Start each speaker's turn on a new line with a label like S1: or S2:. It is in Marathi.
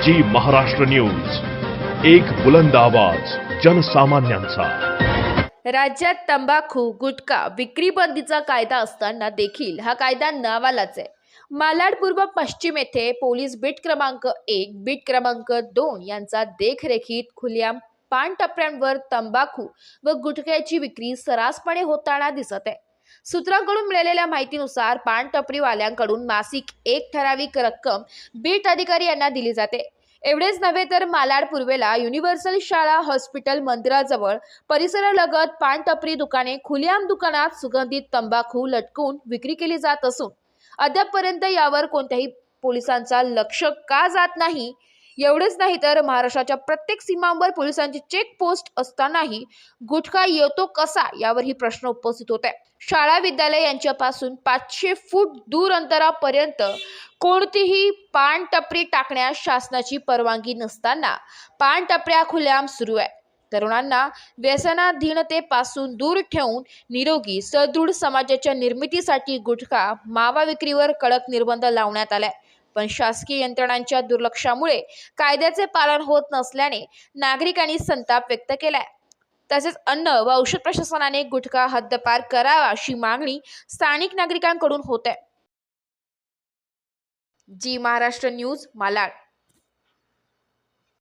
S1: जी महाराष्ट्र न्यूज. एक बुलंद आवाज जनसामान्यांचा.
S2: राज्यात तंबाखू गुटखा विक्री बंदीचा कायदा असताना देखील हा कायदा नावालाच आहे. मालाड पूर्व पश्चिम येथे पोलीस बीट क्रमांक एक बीट क्रमांक दोन यांचा देखरेखीत खुल्या पान टप्प्यांवर तंबाखू व गुटख्याची विक्री सर्रासपणे होताना दिसत आहे. सूत्रांकडून मिळालेल्या माहितीनुसार पानटपरीवाल्यांकडून मासिक एक ठराविक रक्कम बीट अधिकारी यांना दिली जाते. एवढेच नव्हे तर मालाड पूर्वेला युनिव्हर्सल शाळा हॉस्पिटल मंदिराजवळ परिसरालगत पानटपरी दुकाने खुलेआम दुकानात सुगंधित तंबाखू लटकून विक्री केली जात असून अद्यापपर्यंत यावर कोणत्याही पोलिसांचा लक्ष का जात नाही एवढेच नाही तर महाराष्ट्राच्या प्रत्येक सीमांवर पोलिसांची चेक पोस्ट असतानाही गुटखा येतो कसा यावरही प्रश्न उपस्थित होत. आहे शाळा विद्यालय यांच्यापासून पाचशे फूट दूर अंतरापर्यंत कोणतीही पानटपरी टाकण्यास शासनाची परवानगी नसताना पानटपऱ्या खुल्याम सुरू आहे. तरुणांना व्यसनाधीनतेपासून दूर ठेवून निरोगी सदृढ समाजाच्या निर्मितीसाठी गुटखा मावा विक्रीवर कडक निर्बंध लावण्यात आलाय. पण शासकीय यंत्रणांच्या दुर्लक्षामुळे कायद्याचे पालन होत नसल्याने नागरिकांनी संताप व्यक्त केलाय. तसेच अन्न व औषध प्रशासनाने गुटखा हद्दपार करावा अशी मागणी स्थानिक नागरिकांकडून होत आहे. G Maharashtra news Malad.